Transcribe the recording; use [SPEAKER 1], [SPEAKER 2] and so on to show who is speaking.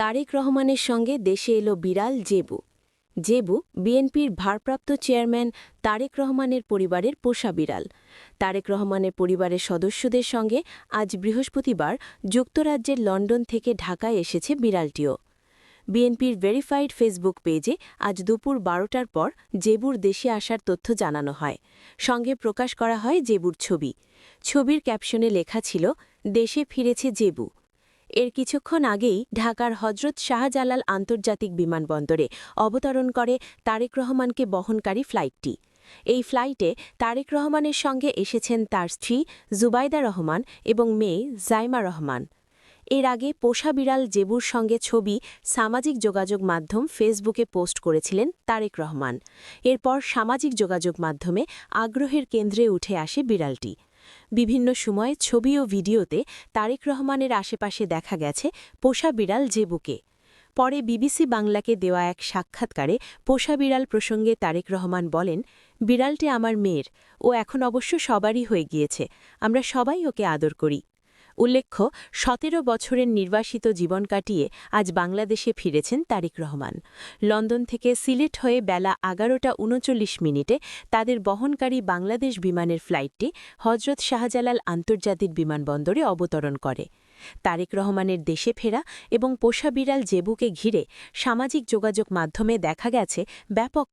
[SPEAKER 1] তারেক রহমানের সঙ্গে দেশে এলো বিড়াল জেবু। জেবু, বিএনপির ভারপ্রাপ্ত চেয়ারম্যান তারেক রহমানের পরিবারের পোষা বিড়াল। তারেক রহমানের পরিবারের সদস্যদের সঙ্গে আজ বৃহস্পতিবার যুক্তরাজ্যের লন্ডন থেকে ঢাকায় এসেছে বিড়ালটিও। বিএনপির ভেরিফাইড ফেসবুক পেজে আজ দুপুর বারোটার পর জেবুর দেশে আসার তথ্য জানানো হয়। সঙ্গে প্রকাশ করা হয় জেবুর ছবি। ছবির ক্যাপশনে লেখা ছিল, দেশে ফিরেছে জেবু। এর কিছুক্ষণ আগেই ঢাকার হজরত শাহজালাল আন্তর্জাতিক বিমানবন্দরে অবতরণ করে তারেক রহমানকে বহনকারী ফ্লাইটটি। এই ফ্লাইটে তারেক রহমানের সঙ্গে এসেছেন তার স্ত্রী জুবাইদা রহমান এবং মেয়ে জাইমা রহমান। এর আগে পোষা বিড়াল জেবুর সঙ্গে ছবি, সামাজিক যোগাযোগ মাধ্যম ফেসবুকে পোস্ট করেছিলেন তারেক রহমান। এরপর সামাজিক যোগাযোগ মাধ্যমে আগ্রহের কেন্দ্রে উঠে আসে বিড়ালটি। বিভিন্ন সময়ে ছবি ও ভিডিওতে তারেক রহমানের আশেপাশে দেখা গেছে পোষা বিড়াল জেবুকে। পরে বিবিসি বাংলাকে দেওয়া এক সাক্ষাৎকারে পোষা বিড়াল প্রসঙ্গে তারেক রহমান বলেন, বিড়ালটি আমার মেয়ের, ও এখন অবশ্য সবারই হয়ে গিয়েছে, আমরা সবাই ওকে আদর করি। উল্লেখ্য, সতেরো বছরের নির্বাসিত জীবন কাটিয়ে আজ বাংলাদেশে ফিরেছেন তারেক রহমান। লন্ডন থেকে সিলেট হয়ে বেলা এগারোটা উনচল্লিশ মিনিটে তাদের বহনকারী বাংলাদেশ বিমানের ফ্লাইটটি হজরত শাহজালাল আন্তর্জাতিক বিমানবন্দরে অবতরণ করে। তারেক রহমানের দেশে ফেরা এবং পোষা বিড়াল জেবুকে ঘিরে সামাজিক যোগাযোগ মাধ্যমে দেখা গেছে ব্যাপক